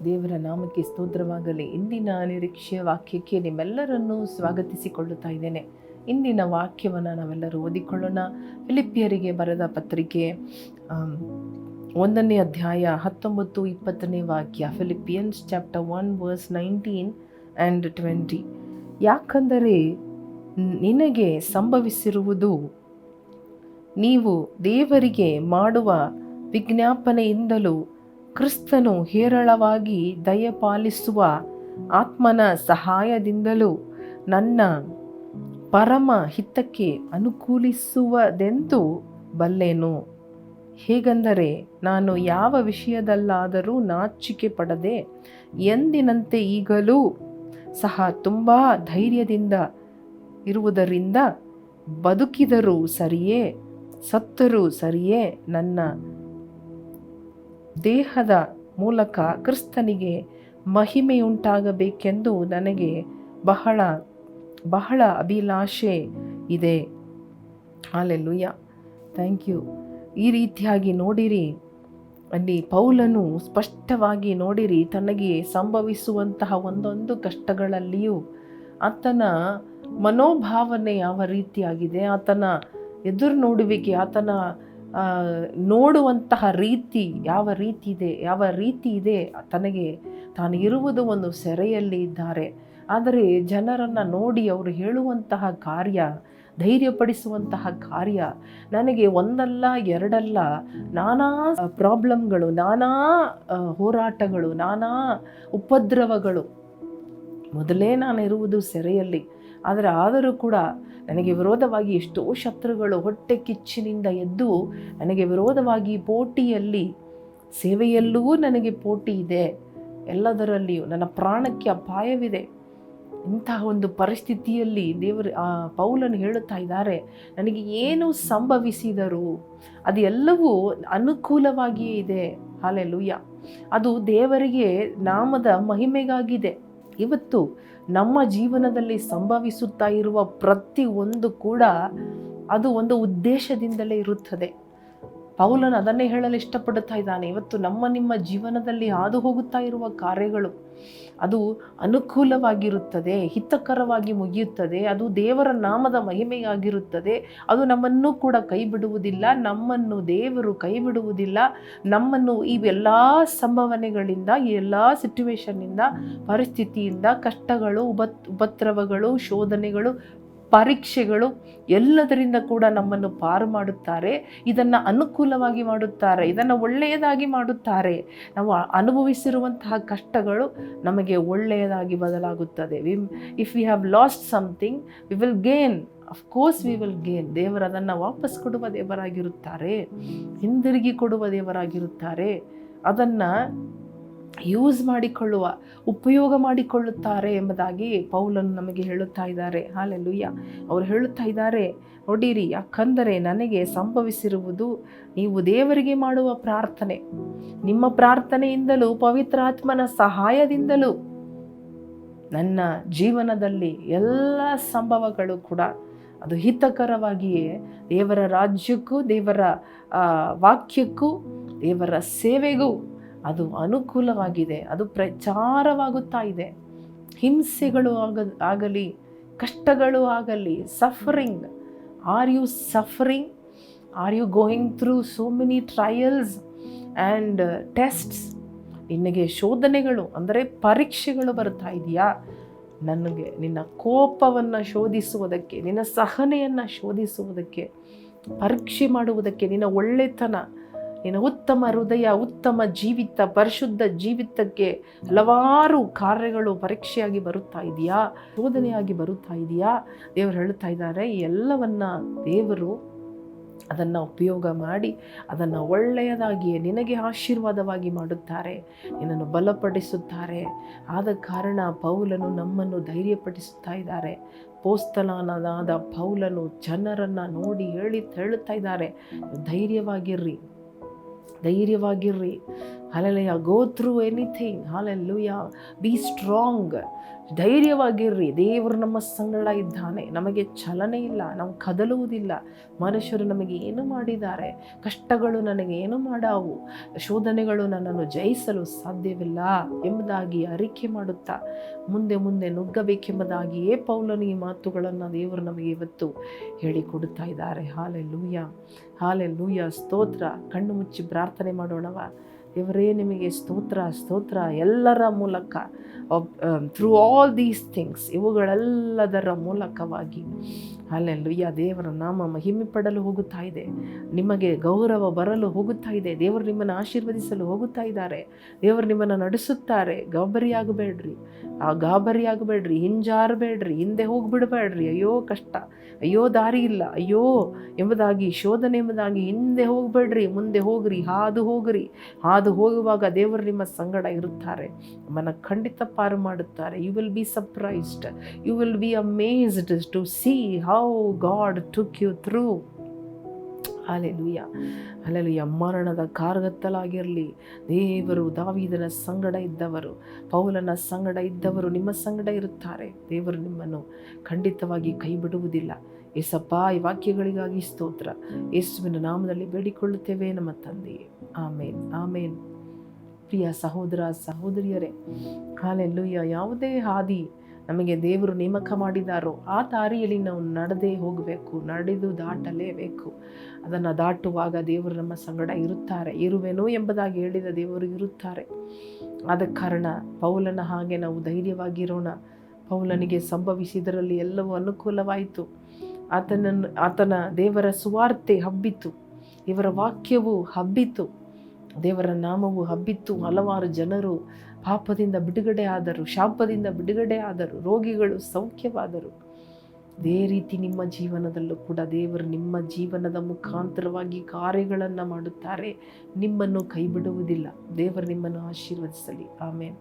ದೇವರ ನಾಮಕ್ಕೆ ಸ್ತೋತ್ರವಾಗಲಿ. ಇಂದಿನ ನಿರೀಕ್ಷೆಯ ವಾಕ್ಯಕ್ಕೆ ನಿಮ್ಮೆಲ್ಲರನ್ನೂ ಸ್ವಾಗತಿಸಿಕೊಳ್ಳುತ್ತಾ ಇದ್ದೇನೆ. ಇಂದಿನ ವಾಕ್ಯವನ್ನು ನಾವೆಲ್ಲರೂ ಓದಿಕೊಳ್ಳೋಣ. ಫಿಲಿಪಿಯರಿಗೆ ಬರೆದ ಪತ್ರಿಕೆ ಒಂದನೇ ಅಧ್ಯಾಯ ಹತ್ತೊಂಬತ್ತು ಇಪ್ಪತ್ತನೇ ವಾಕ್ಯ Philippians chapter one verse nineteen and twenty. ಯಾಕಂದರೆ ನಿನಗೆ ಸಂಭವಿಸಿರುವುದು ನೀವು ದೇವರಿಗೆ ಮಾಡುವ ವಿಜ್ಞಾಪನೆಯಿಂದಲೂ ಕ್ರಿಸ್ತನು ಹೇರಳವಾಗಿ ದಯಪಾಲಿಸುವ ಆತ್ಮನ ಸಹಾಯದಿಂದಲೂ ನನ್ನ ಪರಮ ಹಿತಕ್ಕೆ ಅನುಕೂಲಿಸುವುದೆಂದು ಬಲ್ಲೆನು. ಹೇಗೆಂದರೆ, ನಾನು ಯಾವ ವಿಷಯದಲ್ಲಾದರೂ ನಾಚಿಕೆ ಪಡದೆ ಎಂದಿನಂತೆ ಈಗಲೂ ಸಹ ತುಂಬ ಧೈರ್ಯದಿಂದ ಇರುವುದರಿಂದ ಬದುಕಿದರೂ ಸರಿಯೇ, ಸತ್ತರೂ ಸರಿಯೇ ನನ್ನ ದೇಹದ ಮೂಲಕ ಕ್ರಿಸ್ತನಿಗೆ ಮಹಿಮೆಯುಂಟಾಗಬೇಕೆಂದು ನನಗೆ ಬಹಳ ಬಹಳ ಅಭಿಲಾಷೆ ಇದೆ. Hallelujah thank you. ಈ ರೀತಿಯಾಗಿ ನೋಡಿರಿ. ಅಲ್ಲಿ ಪೌಲನು ಸ್ಪಷ್ಟವಾಗಿ ನೋಡಿರಿ, ತನಗೆ ಸಂಭವಿಸುವಂತಹ ಒಂದೊಂದು ಕಷ್ಟಗಳಲ್ಲಿಯೂ ಆತನ ಮನೋಭಾವನೆ ಯಾವ ರೀತಿಯಾಗಿದೆ, ಆತನ ಎದುರು ನೋಡುವಿಕೆ, ಆತನ ನೋಡುವಂತಹ ರೀತಿ, ಯಾವ ರೀತಿ ಇದೆ, ಯಾವ ರೀತಿ ಇದೆ, ತನಗೆ ತಾನು ಇರುವುದು ಒಂದು ಸೆರೆಯಲ್ಲಿ ಇದ್ದಾರೆ. ಆದರೆ ಜನರನ್ನು ನೋಡಿ ಅವರು ಹೇಳುವಂತಹ ಕಾರ್ಯ, ಧೈರ್ಯಪಡಿಸುವಂತಹ ಕಾರ್ಯ, ನನಗೆ ಒಂದಲ್ಲ, ಎರಡಲ್ಲ, ನಾನಾ ಪ್ರಾಬ್ಲಮ್ಗಳು, ನಾನಾ ಹೋರಾಟಗಳು, ನಾನಾ ಉಪದ್ರವಗಳು. ಮೊದಲೇ ನಾನು ಇರುವುದು ಸೆರೆಯಲ್ಲಿ. ಆದರೆ ಆದರೂ ಕೂಡ ನನಗೆ ವಿರೋಧವಾಗಿ ಎಷ್ಟೋ ಶತ್ರುಗಳು ಹೊಟ್ಟೆ ಕಿಚ್ಚಿನಿಂದ ಎದ್ದು ನನಗೆ ವಿರೋಧವಾಗಿ ಪೋಟಿಯಲ್ಲಿ, ಸೇವೆಯಲ್ಲೂ ನನಗೆ ಪೋಟಿ ಇದೆ. ಎಲ್ಲದರಲ್ಲಿಯೂ ನನ್ನ ಪ್ರಾಣಕ್ಕೆ ಅಪಾಯವಿದೆ. ಇಂತಹ ಒಂದು ಪರಿಸ್ಥಿತಿಯಲ್ಲಿ ದೇವರು, ಆ, ಪೌಲನು ಹೇಳುತ್ತಾ ಇದ್ದಾರೆ, ನನಗೆ ಏನು ಸಂಭವಿಸಿದರು ಅದು ಎಲ್ಲವೂ ಅನುಕೂಲವಾಗಿಯೇ ಇದೆ. ಹಾಲೆಲುಯ್ಯ ಅದು ದೇವರಿಗೆ ನಾಮದ ಮಹಿಮೆಗಾಗಿದೆ. ಇವತ್ತು ನಮ್ಮ ಜೀವನದಲ್ಲಿ ಸಂಭವಿಸುತ್ತಾ ಇರುವ ಪ್ರತಿ ಒಂದು ಕೂಡ ಅದು ಒಂದು ಉದ್ದೇಶದಿಂದಲೇ ಇರುತ್ತದೆ. ಪೌಲನು ಅದನ್ನೇ ಹೇಳಲು ಇಷ್ಟಪಡುತ್ತಾ ಇದ್ದಾನೆ. ಇವತ್ತು ನಮ್ಮ ನಿಮ್ಮ ಜೀವನದಲ್ಲಿ ಹಾದು ಹೋಗುತ್ತಾ ಇರುವ ಕಾರ್ಯಗಳು, ಅದು ಅನುಕೂಲವಾಗಿರುತ್ತದೆ, ಹಿತಕರವಾಗಿ ಮುಗಿಯುತ್ತದೆ, ಅದು ದೇವರ ನಾಮದ ಮಹಿಮೆಯಾಗಿರುತ್ತದೆ. ಅದು ನಮ್ಮನ್ನು ಕೂಡ ಕೈ ಬಿಡುವುದಿಲ್ಲ ನಮ್ಮನ್ನು ದೇವರು ಕೈ ಬಿಡುವುದಿಲ್ಲ ನಮ್ಮನ್ನು ಇವೆಲ್ಲ ಸಂಭವನೆಗಳಿಂದ, ಈ ಎಲ್ಲ ಸಿಚುವೇಶನ್ನಿಂದ ಪರಿಸ್ಥಿತಿಯಿಂದ, ಕಷ್ಟಗಳು ಉಪತ್ ಉಪದ್ರವಗಳು, ಶೋಧನೆಗಳು ಪರೀಕ್ಷೆಗಳು ಎಲ್ಲದರಿಂದ ಕೂಡ ನಮ್ಮನ್ನು ಪಾರು ಮಾಡುತ್ತಾರೆ, ಇದನ್ನು ಅನುಕೂಲವಾಗಿ ಮಾಡುತ್ತಾರೆ, ಇದನ್ನು ಒಳ್ಳೆಯದಾಗಿ ಮಾಡುತ್ತಾರೆ. ನಾವು ಅನುಭವಿಸಿರುವಂತಹ ಕಷ್ಟಗಳು ನಮಗೆ ಒಳ್ಳೆಯದಾಗಿ ಬದಲಾಗುತ್ತದೆ. We if we have lost something we will gain of course we will gain ದೇವರು ಅದನ್ನು ವಾಪಸ್ ಕೊಡುವ ದೇವರಾಗಿರುತ್ತಾರೆ. ಹಿಂದಿರುಗಿ ಕೊಡುವ ದೇವರಾಗಿರುತ್ತಾರೆ. ಅದನ್ನು ಯೂಸ್ ಮಾಡಿಕೊಳ್ಳುವ, ಉಪಯೋಗ ಮಾಡಿಕೊಳ್ಳುತ್ತಾರೆ ಎಂಬುದಾಗಿ ಪೌಲನ್ನು ನಮಗೆ ಹೇಳುತ್ತಾ ಇದ್ದಾರೆ. ಹಾಲೆಲ್ಲುಯ್ಯ ಅವರು ಹೇಳುತ್ತಾ ಇದ್ದಾರೆ, ನೋಡಿರಿ, ಯಾಕಂದರೆ ನನಗೆ ಸಂಭವಿಸಿರುವುದು ನೀವು ದೇವರಿಗೆ ಮಾಡುವ ಪ್ರಾರ್ಥನೆ. ನಿಮ್ಮ ಪ್ರಾರ್ಥನೆಯಿಂದಲೂ ಪವಿತ್ರಾತ್ಮನ ಸಹಾಯದಿಂದಲೂ ನನ್ನ ಜೀವನದಲ್ಲಿ ಎಲ್ಲ ಸಂಭವಗಳು ಕೂಡ, ಅದು ಹಿತಕರವಾಗಿಯೇ ದೇವರ ರಾಜ್ಯಕ್ಕೂ, ದೇವರ ವಾಕ್ಯಕ್ಕೂ, ದೇವರ ಸೇವೆಗೂ ಅದು ಅನುಕೂಲವಾಗಿದೆ, ಅದು ಪ್ರಚಾರವಾಗುತ್ತಾ ಇದೆ. ಹಿಂಸೆಗಳು ಆಗ, ಆಗಲಿ, ಕಷ್ಟಗಳು ಆಗಲಿ suffering are you suffering are you going through so many trials and tests ನಿನಗೆ ಶೋಧನೆಗಳು, ಅಂದರೆ ಪರೀಕ್ಷೆಗಳು ಬರ್ತಾ ಇದೆಯಾ? ನನಗೆ, ನಿನ್ನ ಕೋಪವನ್ನು ಶೋಧಿಸುವುದಕ್ಕೆ, ನಿನ್ನ ಸಹನೆಯನ್ನು ಶೋಧಿಸುವುದಕ್ಕೆ, ಪರೀಕ್ಷೆ ಮಾಡುವುದಕ್ಕೆ, ನಿನ್ನ ಒಳ್ಳೆತನ ನಿನ್ನ ಉತ್ತಮ ಹೃದಯ, ಉತ್ತಮ ಜೀವಿತ, ಪರಿಶುದ್ಧ ಜೀವಿತಕ್ಕೆ ಹಲವಾರು ಕಾರ್ಯಗಳು ಪರೀಕ್ಷೆಯಾಗಿ ಬರುತ್ತಾ ಇದೆಯಾ? ಶೋಧನೆಯಾಗಿ ಬರುತ್ತಾ ಇದೆಯಾ? ದೇವರು ಹೇಳ್ತಾ ಇದ್ದಾರೆ, ಈ ಎಲ್ಲವನ್ನ ದೇವರು ಅದನ್ನು ಉಪಯೋಗ ಮಾಡಿ, ಅದನ್ನು ಒಳ್ಳೆಯದಾಗಿ ನಿನಗೆ ಆಶೀರ್ವಾದವಾಗಿ ಮಾಡುತ್ತಾರೆ, ನಿನ್ನನ್ನು ಬಲಪಡಿಸುತ್ತಾರೆ. ಆದ ಕಾರಣ ಪೌಲನು ನಮ್ಮನ್ನು ಧೈರ್ಯಪಡಿಸುತ್ತಾ ಇದ್ದಾರೆ. ಪೋಸ್ತಲನಾದ ಪೌಲನು ಜನರನ್ನು ನೋಡಿ ಹೇಳಿ, ಹೇಳುತ್ತಾ ಇದ್ದಾರೆ, ಧೈರ್ಯವಾಗಿರ್ರಿ. ಧೈರ್ಯವಾಗಿರ್ರಿ hallelujah go through anything hallelujah be strong ಧೈರ್ಯವಾಗಿರ್ರಿ. ದೇವರು ನಮ್ಮ ಸಂಗಡ ಇದ್ದಾನೆ. ನಮಗೆ ಚಲನೆ ಇಲ್ಲ. ನಾವು ಕದಲುವುದಿಲ್ಲ. ಮನುಷ್ಯರು ನಮಗೆ ಏನು ಮಾಡಿದ್ದಾರೆ? ಕಷ್ಟಗಳು ನನಗೆ ಏನು ಮಾಡಾವು? ಶೋಧನೆಗಳು ನನ್ನನ್ನು ಜಯಿಸಲು ಸಾಧ್ಯವಿಲ್ಲ ಎಂಬುದಾಗಿ ಅರಿಕೆ ಮಾಡುತ್ತಾ, ಮುಂದೆ ಮುಂದೆ ನುಗ್ಗಬೇಕೆಂಬುದಾಗಿಯೇ ಪೌಲನ ಈ ಮಾತುಗಳನ್ನು ದೇವರು ನಮಗೆ ಇವತ್ತು ಹೇಳಿಕೊಡುತ್ತಾ ಇದ್ದಾರೆ. ಹಾಲೆ ಲೂಯ ಹಾಲೆ ಲೂಯ ಸ್ತೋತ್ರ. ಕಣ್ಣು ಮುಚ್ಚಿ ಪ್ರಾರ್ಥನೆ ಮಾಡೋಣವ. ದೇವರೇ, ನಿಮಗೆ ಸ್ತೋತ್ರ ಸ್ತೋತ್ರ ಎಲ್ಲರ ಮೂಲಕ. ಥ್ರೂ ಆಲ್ ದೀಸ್ ಥಿಂಗ್ಸ್ ಇವುಗಳೆಲ್ಲದರ ಮೂಲಕವಾಗಿ. ಅಲ್ಲೆಲ್ಲುಯ್ಯ ದೇವರ ನಾಮ ಮಹಿಮೆ ಪಡಲು ಹೋಗುತ್ತಾ ಇದೆ. ನಿಮಗೆ ಗೌರವ ಬರಲು ಹೋಗುತ್ತಾ ಇದೆ. ದೇವರು ನಿಮ್ಮನ್ನು ಆಶೀರ್ವದಿಸಲು ಹೋಗುತ್ತಾ ಇದ್ದಾರೆ. ದೇವರು ನಿಮ್ಮನ್ನು ನಡೆಸುತ್ತಾರೆ. ಗಾಬರಿಯಾಗಬೇಡ್ರಿ. ಆ ಗಾಬರಿ ಆಗಬೇಡ್ರಿ ಹಿಂಜಾರಬೇಡ್ರಿ, ಹಿಂದೆ ಹೋಗಿಬಿಡಬೇಡ್ರಿ. ಅಯ್ಯೋ ಕಷ್ಟ. ಅಯ್ಯೋ ದಾರಿ ಇಲ್ಲ. ಅಯ್ಯೋ ಎಂಬುದಾಗಿ, ಶೋಧನೆ ಎಂಬುದಾಗಿ ಹಿಂದೆ ಹೋಗಬೇಡ್ರಿ, ಮುಂದೆ ಹೋಗ್ರಿ, ಹಾದು ಹೋಗ್ರಿ. ಹಾದು ಹೋಗುವಾಗ ದೇವರು ನಿಮ್ಮ ಸಂಗಡ ಇರುತ್ತಾರೆ. ಮನ ಖಂಡಿತ ಪಾರು ಮಾಡುತ್ತಾರೆ. You will be surprised you will be amazed to see how God took you through hallelujah hallelujah ಮರಣದ ಕಾರ್ಗತ್ತಲಾಗಿರಲಿ. ದೇವರು ದಾವಿದನ ಸಂಗಡ ಇದ್ದವರು ಪೌಲನ ಸಂಗಡ ಇದ್ದವರು ನಿಮ್ಮ ಸಂಗಡ ಇರುತ್ತಾರೆ. ದೇವರು ನಿಮ್ಮನ್ನು ಖಂಡಿತವಾಗಿ ಕೈ ಬಿಡುವುದಿಲ್ಲ ಏಸಪ್ಪ ಈ ವಾಕ್ಯಗಳಿಗಾಗಿ ಸ್ತೋತ್ರ. ಯೇಸುವಿನ ನಾಮದಲ್ಲಿ ಬೇಡಿಕೊಳ್ಳುತ್ತೇವೆ ನಮ್ಮ ತಂದೆಯೇ. ಆಮೇನ್. ಆಮೇನ್. ಪ್ರಿಯ ಸಹೋದರ ಸಹೋದರಿಯರೇ ಹಾಲೆಲ್ಲುಯ್ಯ ಯಾವುದೇ ಹಾದಿ ನಮಗೆ ದೇವರು ನೇಮಕ ಮಾಡಿದಾರೋ ಆ ದಾರಿಯಲ್ಲಿ ನಾವು ನಡೆದೇ ಹೋಗಬೇಕು, ನಡೆದು ದಾಟಲೇಬೇಕು. ಅದನ್ನು ದಾಟುವಾಗ ದೇವರು ನಮ್ಮ ಸಂಗಡ ಇರುತ್ತಾರೆ. ಇರುವೆನೋ ಎಂಬುದಾಗಿ ಹೇಳಿದ ದೇವರು ಇರುತ್ತಾರೆ. ಆದ ಕಾರಣ ಪೌಲನ ಹಾಗೆ ನಾವು ಧೈರ್ಯವಾಗಿರೋಣ. ಪೌಲನಿಗೆ ಸಂಭವಿಸಿದರಲ್ಲಿ ಎಲ್ಲವೂ ಅನುಕೂಲವಾಯಿತು. ಆತನನ್ನು, ಆತನ ದೇವರ ಸುವಾರ್ತೆ ಹಬ್ಬಿತು. ಇವರ ವಾಕ್ಯವು ಹಬ್ಬಿತು. ದೇವರ ನಾಮವು ಹಬ್ಬಿತ್ತು ಹಲವಾರು ಜನರು ಪಾಪದಿಂದ ಬಿಡುಗಡೆ ಆದರು, ಶಾಪದಿಂದ ಬಿಡುಗಡೆ ಆದರು, ರೋಗಿಗಳು ಸೌಖ್ಯವಾದರು. ಅದೇ ರೀತಿ ನಿಮ್ಮ ಜೀವನದಲ್ಲೂ ಕೂಡ ದೇವರು ನಿಮ್ಮ ಜೀವನದ ಮುಖಾಂತರವಾಗಿ ಕಾರ್ಯಗಳನ್ನು ಮಾಡುತ್ತಾರೆ. ನಿಮ್ಮನ್ನು ಕೈ ಬಿಡುವುದಿಲ್ಲ ದೇವರು ನಿಮ್ಮನ್ನು ಆಶೀರ್ವದಿಸಲಿ. ಆಮೇಲೆ